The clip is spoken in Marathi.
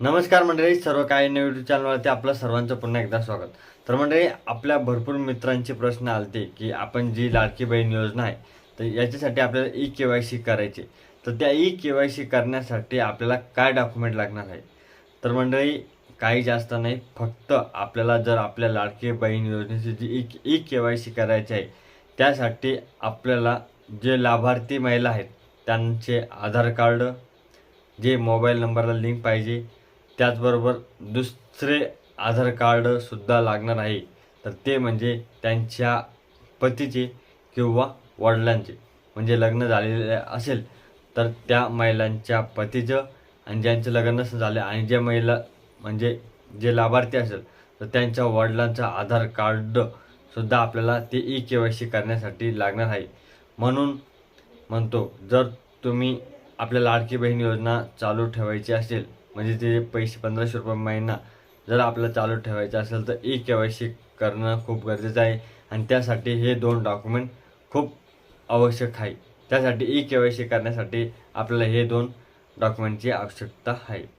नमस्कार मंडळी सर्व काही नवीन यूट्यूब चॅनलवरती आपलं सर्वांचं पुन्हा एकदा स्वागत. तर मंडळी आपल्या भरपूर मित्रांचे प्रश्न आलते की आपण जी लाडकी बहीण योजना आहे तर याच्यासाठी आपल्याला ई के वाय सी करायची तर त्या ई के वाय सी करण्यासाठी आपल्याला काय डॉक्युमेंट लागणार आहे? तर मंडळी काही जास्त नाही फक्त आपल्याला जर आपल्या लाडकी बहीण योजनेची जी e e K Y C करायची आहे त्यासाठी आपल्याला जे लाभार्थी महिला आहेत त्यांचे आधार कार्ड जे मोबाईल नंबरला लिंक पाहिजे त्याचबरोबर दुसरे आधार कार्डसुद्धा लागणार आहे. तर ते म्हणजे त्यांच्या पतीचे किंवा वडिलांचे. म्हणजे लग्न झालेले असेल तर त्या महिलांच्या पतीचं आणि ज्यांचं लग्न नसेल आणि ज्या महिला म्हणजे जे लाभार्थी असेल तर त्यांच्या वडिलांचं आधार कार्डसुद्धा आपल्याला ते ई के वाय सी करण्यासाठी लागणार आहे. म्हणून म्हणतो जर तुम्ही आपल्या लाडकी बहीण योजना चालू ठेवायची असेल म्हणजे ते पैसे पंधराशे रुपये महिना जर आपलं चालू ठेवायचं असेल तर ई के वाय सी करणं खूप गरजेचं आहे. आणि त्यासाठी हे दोन डॉक्युमेंट खूप आवश्यक आहे. त्यासाठी ई के वाय सी करण्यासाठी आपल्याला हे दोन डॉक्युमेंटची आवश्यकता आहे.